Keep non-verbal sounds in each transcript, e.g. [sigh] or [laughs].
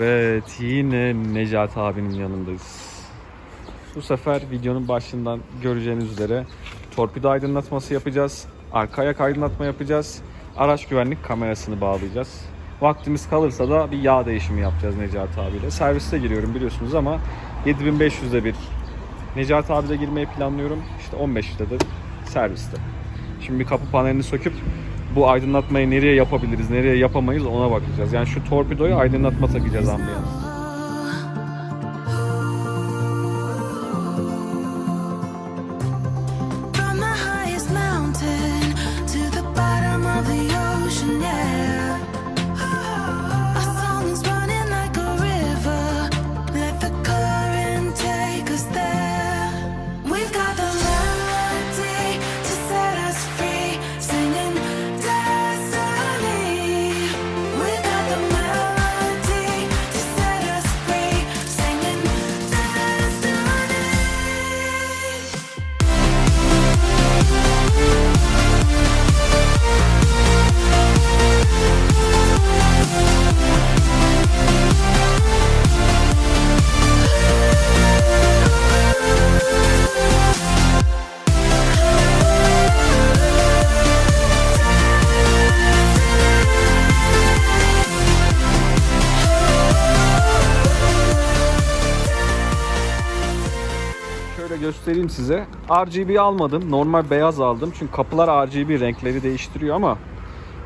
Evet yine Necati abinin yanındayız. Bu sefer videonun başından göreceğiniz üzere torpido aydınlatması yapacağız. Arka ayak aydınlatma yapacağız. Araç güvenlik kamerasını bağlayacağız. Vaktimiz kalırsa da bir yağ değişimi yapacağız Necati abiyle. Serviste giriyorum biliyorsunuz ama 7500'de bir Necati abi de girmeyi planlıyorum. İşte 15'te de serviste. Şimdi bir kapı panelini söküp bu aydınlatmayı nereye yapabiliriz, nereye yapamayız ona bakacağız. Yani şu torpidoyu aydınlatma takacağız ambiyans. Şöyle göstereyim size. RGB almadım. Normal beyaz aldım. Çünkü kapılar RGB renkleri değiştiriyor ama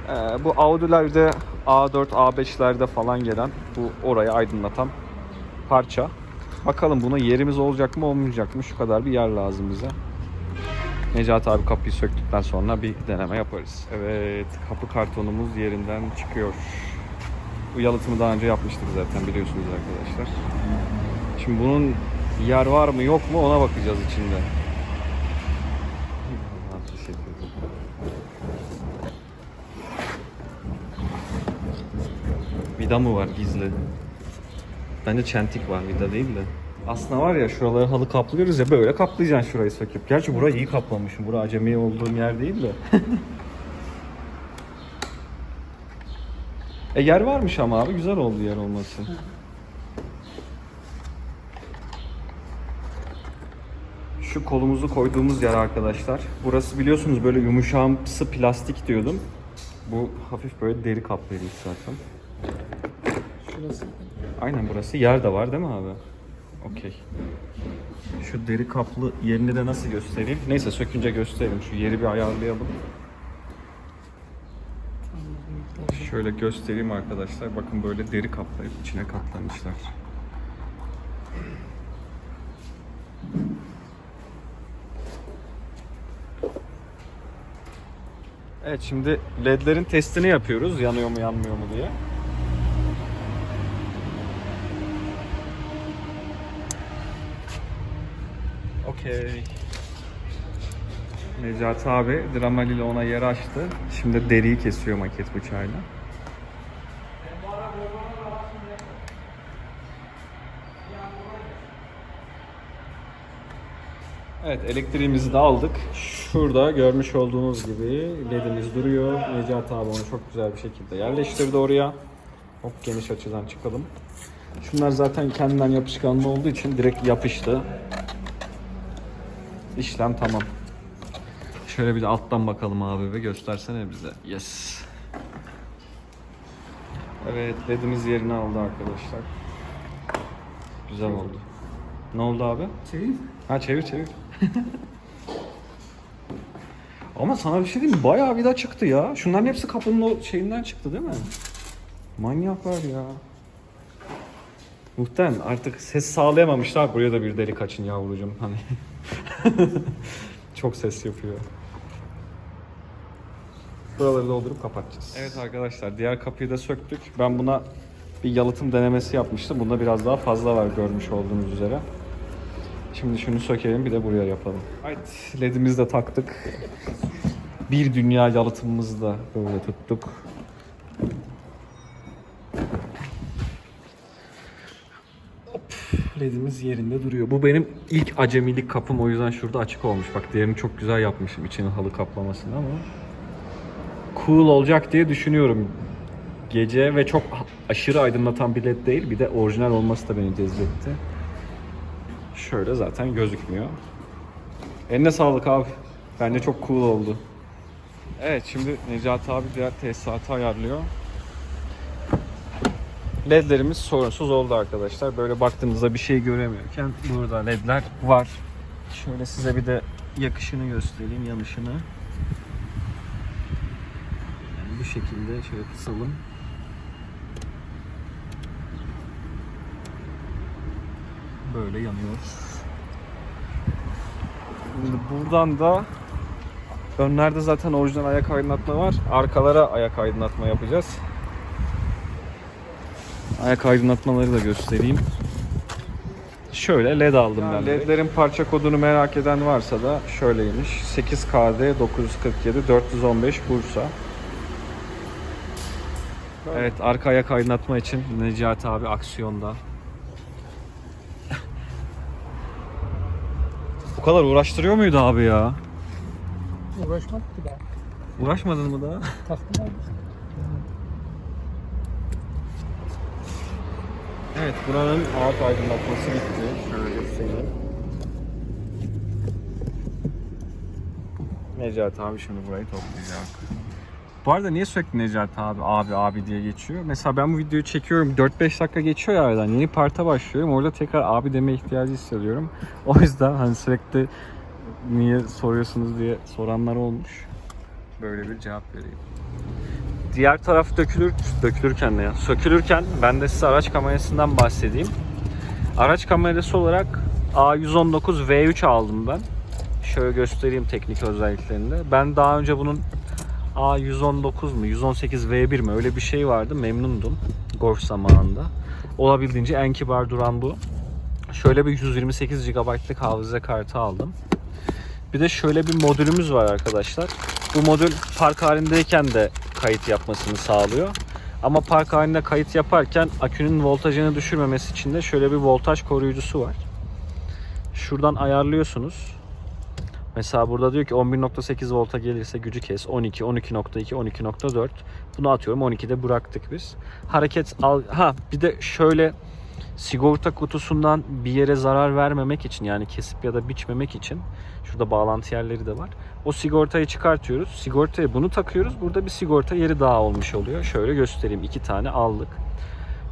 e, bu Audi'lerde A4, A5'lerde falan gelen bu orayı aydınlatan parça. Bakalım buna yerimiz olacak mı olmayacak mı? Şu kadar bir yer lazım bize. Necati abi kapıyı söktükten sonra bir deneme yaparız. Evet, kapı kartonumuz yerinden çıkıyor. Bu yalıtımı daha önce yapmıştık zaten biliyorsunuz arkadaşlar. Şimdi bunun yer var mı yok mu ona bakacağız içinde. Vida mı var gizli? Bence çentik var vida değil de. Aslında var ya şuraları halı kaplıyoruz ya böyle kaplayacaksın şurayı söküp. Gerçi burayı iyi kaplamışım. Bura acemi olduğum yer değil de. [laughs] e yer varmış ama abi güzel oldu yer olması. Şu kolumuzu koyduğumuz yer arkadaşlar. Burası biliyorsunuz böyle yumuşamsı plastik diyordum. Bu hafif böyle deri kaplıymış zaten. Şurası. Aynen burası. Yer de var değil mi abi? Okey. Şu deri kaplı yerini de nasıl göstereyim? Neyse sökünce gösterelim. Şu yeri bir ayarlayalım. Şöyle göstereyim arkadaşlar. Bakın böyle deri kaplayıp içine katlamışlar. Evet şimdi ledlerin testini yapıyoruz. Yanıyor mu yanmıyor mu diye. Okey. Necati abi Dramal ile ona yer açtı. Şimdi deriyi kesiyor maket bıçağıyla. Evet elektriğimizi de aldık. Şurada görmüş olduğunuz gibi ledimiz duruyor. Necati abi onu çok güzel bir şekilde yerleştirdi oraya. Hop geniş açıdan çıkalım. Şunlar zaten kendinden yapışkanlı olduğu için direkt yapıştı. İşlem tamam. Şöyle bir de alttan bakalım abi ve göstersene bize. Yes. Evet ledimiz yerini aldı arkadaşlar. Güzel oldu. Ne oldu abi? Çevir. Ha çevir çevir. [laughs] Ama sana bir şey diyeyim mi? Bayağı vida çıktı ya. Şunların hepsi kapının o şeyinden çıktı değil mi? Manyaklar ya. Muhtemelen artık ses sağlayamamışlar. Buraya da bir delik açın yavrucuğum. Hani [laughs] çok ses yapıyor. Buraları doldurup kapatacağız. Evet arkadaşlar diğer kapıyı da söktük. Ben buna bir yalıtım denemesi yapmıştım. Bunda biraz daha fazla var görmüş olduğunuz üzere. Şimdi şunu sökelim bir de buraya yapalım. Evet ledimizi de taktık. [laughs] Bir dünya yalıtımımızı da böyle tuttuk. Ledimiz yerinde duruyor. Bu benim ilk acemilik kapım o yüzden şurada açık olmuş. Bak diğerini çok güzel yapmışım içini halı kaplamasını ama cool olacak diye düşünüyorum. gece ve çok aşırı aydınlatan bir led değil. Bir de orijinal olması da beni cezbetti. Şöyle zaten gözükmüyor. Eline sağlık abi. Bence çok cool oldu. Evet şimdi Necati abi diğer tesisatı ayarlıyor. LED'lerimiz sorunsuz oldu arkadaşlar. Böyle baktığınızda bir şey göremiyorken burada LED'ler var. Şöyle size bir de yakışını göstereyim, yanışını. Yani bu şekilde şöyle kısalım. Böyle yanıyor. Şimdi buradan da önlerde zaten orijinal ayak aydınlatma var. Arkalara ayak aydınlatma yapacağız. Ayak aydınlatmaları da göstereyim. Şöyle led aldım ben. Ledlerin parça kodunu merak eden varsa da şöyleymiş. 8KD 947 415 Bursa. Evet arka ayak aydınlatma için Necati abi aksiyonda. Bu kadar uğraştırıyor muydu abi ya? Uğraşmadık ki daha. Uğraşmadın mı daha? Taktım abi. Evet buranın alt aydınlatması bitti. Şöyle göstereyim. Necati abi şimdi burayı toplayacak. Bu arada niye sürekli Necati abi abi abi diye geçiyor? Mesela ben bu videoyu çekiyorum 4-5 dakika geçiyor ya aradan yeni parta başlıyorum orada tekrar abi deme ihtiyacı hissediyorum. O yüzden hani sürekli niye soruyorsunuz diye soranlar olmuş. Böyle bir cevap vereyim. Diğer taraf dökülür, dökülürken ne ya? Sökülürken ben de size araç kamerasından bahsedeyim. Araç kamerası olarak A119 V3 aldım ben. Şöyle göstereyim teknik özelliklerini de. Ben daha önce bunun A119 mu 118 V1 mi öyle bir şey vardı memnundum Golf zamanında. Olabildiğince en kibar duran bu. Şöyle bir 128 GB'lık hafıza kartı aldım. Bir de şöyle bir modülümüz var arkadaşlar. Bu modül park halindeyken de kayıt yapmasını sağlıyor. Ama park halinde kayıt yaparken akünün voltajını düşürmemesi için de şöyle bir voltaj koruyucusu var. Şuradan ayarlıyorsunuz. Mesela burada diyor ki 11.8 volta gelirse gücü kes. 12, 12.2, 12.4. Bunu atıyorum 12'de bıraktık biz. Hareket al ha bir de şöyle sigorta kutusundan bir yere zarar vermemek için yani kesip ya da biçmemek için şurada bağlantı yerleri de var. O sigortayı çıkartıyoruz. Sigortaya bunu takıyoruz. Burada bir sigorta yeri daha olmuş oluyor. Şöyle göstereyim. iki tane aldık.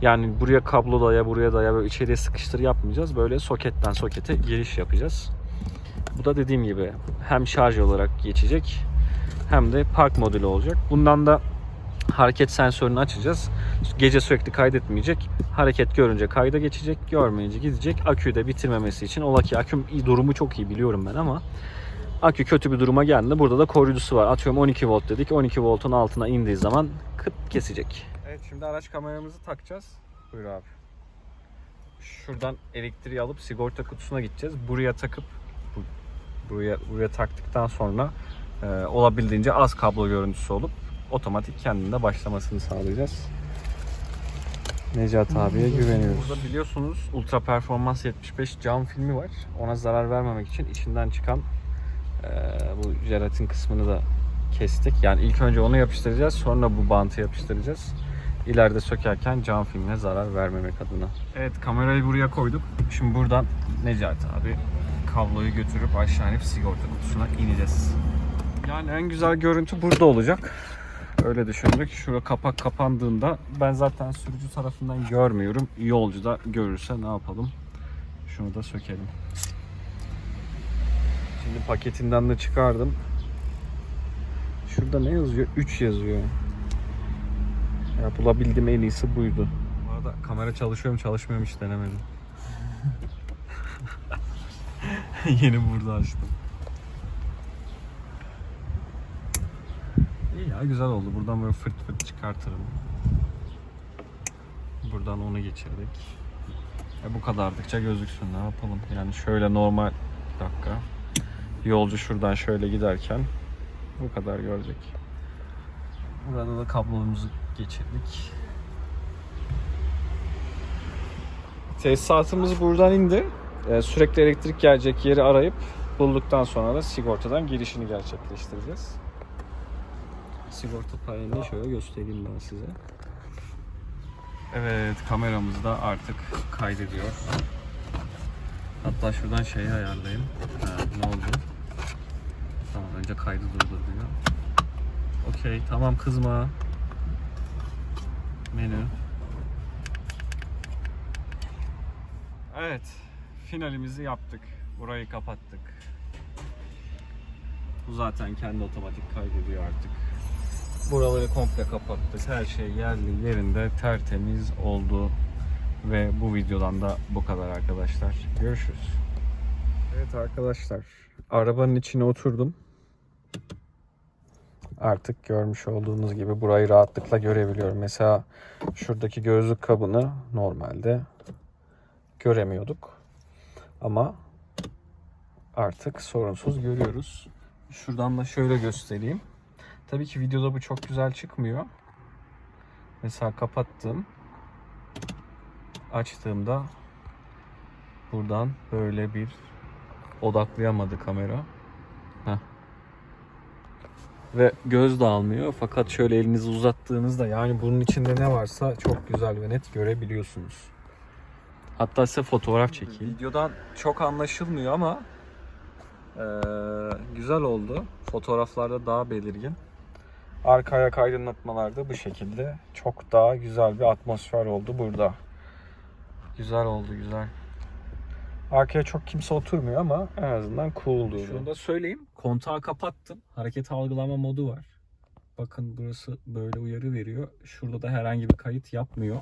Yani buraya kablo daya, buraya daya böyle içeriye sıkıştır yapmayacağız. Böyle soketten sokete giriş yapacağız. Bu da dediğim gibi hem şarj olarak geçecek hem de park modülü olacak. Bundan da hareket sensörünü açacağız. Gece sürekli kaydetmeyecek. Hareket görünce kayda geçecek, görmeyince gidecek. Aküyü de bitirmemesi için ola ki aküm durumu çok iyi biliyorum ben ama akü kötü bir duruma geldiğinde burada da koruyucusu var. Atıyorum 12 volt dedik. 12 voltun altına indiği zaman kıt kesecek. Evet şimdi araç kameramızı takacağız. Buyur abi. Şuradan elektriği alıp sigorta kutusuna gideceğiz. Buraya takıp bu- buraya buraya taktıktan sonra e, olabildiğince az kablo görüntüsü olup otomatik kendinde başlamasını sağlayacağız. Necati abiye güveniyoruz. Burada biliyorsunuz Ultra Performans 75 cam filmi var. Ona zarar vermemek için içinden çıkan e, bu jelatin kısmını da kestik. Yani ilk önce onu yapıştıracağız. Sonra bu bantı yapıştıracağız. İleride sökerken cam filmine zarar vermemek adına. Evet kamerayı buraya koyduk. Şimdi buradan Necati abi kabloyu götürüp aşağı inip sigorta kutusuna ineceğiz. Yani en güzel görüntü burada olacak. Öyle düşündük. Şurada kapak kapandığında ben zaten sürücü tarafından görmüyorum. Yolcu da görürse ne yapalım? Şunu da sökelim. Şimdi paketinden de çıkardım. Şurada ne yazıyor? 3 yazıyor. Ya bulabildiğim en iyisi buydu. Bu arada kamera çalışıyor mu çalışmıyor mu hiç denemedim. [laughs] Yeni burada açtım. Ya güzel oldu. Buradan böyle fırt fırt çıkartırım. Buradan onu geçirdik. E bu kadardıkça gözüksün ne yapalım. Yani şöyle normal dakika. Yolcu şuradan şöyle giderken bu kadar görecek. Burada da kablomuzu geçirdik. Tesisatımız buradan indi. Ee, sürekli elektrik gelecek yeri arayıp bulduktan sonra da sigortadan girişini gerçekleştireceğiz. Sigorta panelini şöyle göstereyim ben size. Evet kameramız da artık kaydediyor. Hatta şuradan şeyi ayarlayayım. Ha, ne oldu? Tamam önce kaydı durdur diyor. Okey tamam kızma. Menü. Evet finalimizi yaptık. Burayı kapattık. Bu zaten kendi otomatik kaydediyor artık. Buraları komple kapattık. Her şey yerli yerinde tertemiz oldu. Ve bu videodan da bu kadar arkadaşlar. Görüşürüz. Evet arkadaşlar. Arabanın içine oturdum. Artık görmüş olduğunuz gibi burayı rahatlıkla görebiliyorum. Mesela şuradaki gözlük kabını normalde göremiyorduk. Ama artık sorunsuz görüyoruz. Şuradan da şöyle göstereyim. Tabii ki videoda bu çok güzel çıkmıyor. Mesela kapattım. Açtığımda buradan böyle bir odaklayamadı kamera. Heh. Ve göz de almıyor. Fakat şöyle elinizi uzattığınızda yani bunun içinde ne varsa çok güzel ve net görebiliyorsunuz. Hatta size fotoğraf çekeyim. Videodan çok anlaşılmıyor ama eee, güzel oldu. Fotoğraflarda daha belirgin. Arkaya aydınlatmalarda bu şekilde çok daha güzel bir atmosfer oldu burada. Güzel oldu güzel. Arkaya çok kimse oturmuyor ama en azından cool durdu. Şunu da söyleyeyim. Kontağı kapattım. Hareket algılama modu var. Bakın burası böyle uyarı veriyor. Şurada da herhangi bir kayıt yapmıyor.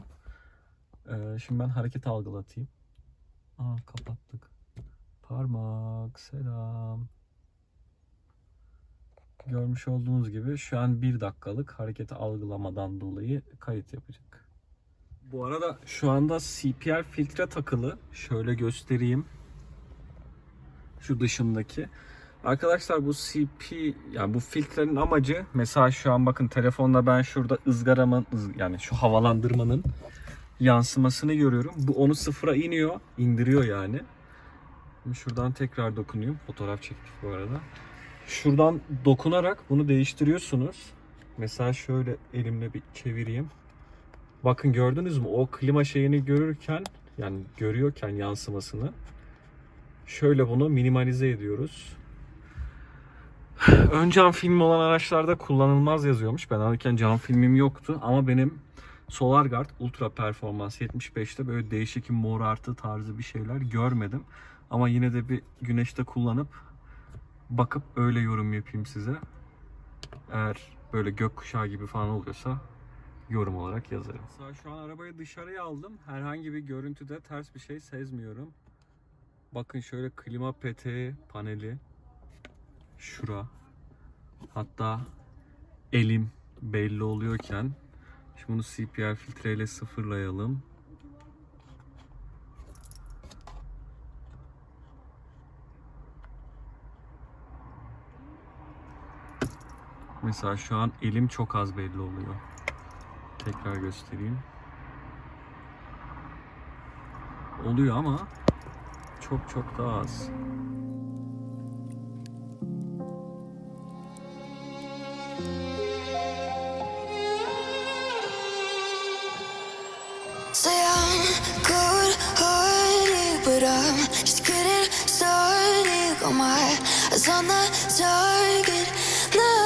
Ee, şimdi ben hareket algılatayım. Aa kapattık. Parmak selam. Görmüş olduğunuz gibi şu an bir dakikalık hareket algılamadan dolayı kayıt yapacak. Bu arada şu anda CPR filtre takılı. Şöyle göstereyim. Şu dışındaki. Arkadaşlar bu CP yani bu filtrenin amacı mesela şu an bakın telefonda ben şurada ızgaramın ız- yani şu havalandırmanın yansımasını görüyorum. Bu onu sıfıra iniyor, indiriyor yani. Şimdi şuradan tekrar dokunuyorum. Fotoğraf çektik bu arada. Şuradan dokunarak bunu değiştiriyorsunuz. Mesela şöyle elimle bir çevireyim. Bakın gördünüz mü? O klima şeyini görürken yani görüyorken yansımasını şöyle bunu minimalize ediyoruz. [sighs] Ön cam filmi olan araçlarda kullanılmaz yazıyormuş. Ben alırken cam filmim yoktu ama benim SolarGuard Ultra Performans 75'te böyle değişik mor artı tarzı bir şeyler görmedim. Ama yine de bir güneşte kullanıp bakıp öyle yorum yapayım size. Eğer böyle gökkuşağı gibi falan oluyorsa yorum olarak yazarım. Mesela şu an arabayı dışarıya aldım. Herhangi bir görüntüde ters bir şey sezmiyorum. Bakın şöyle klima peteği paneli. Şura. Hatta elim belli oluyorken şimdi bunu CPR filtreyle sıfırlayalım. Mesela şu an elim çok az belli oluyor. Tekrar göstereyim. Oluyor ama çok çok daha az. Say I'm good hearted, but I'm just getting started. Got my eyes on the target. No,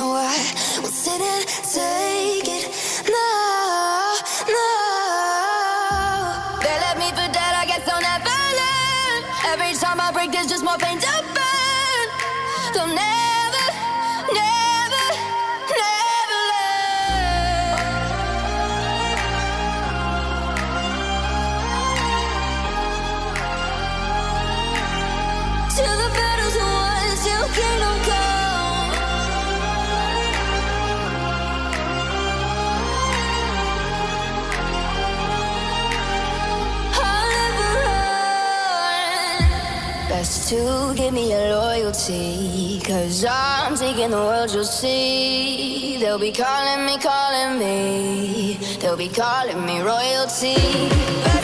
I will sit and take it. They left me for dead, I guess I'll never learn. Every time I break, there's just more pain to burn. Never, never, give me your loyalty. Cause I'm taking the world, you'll see. They'll be calling me, calling me. They'll be calling me royalty.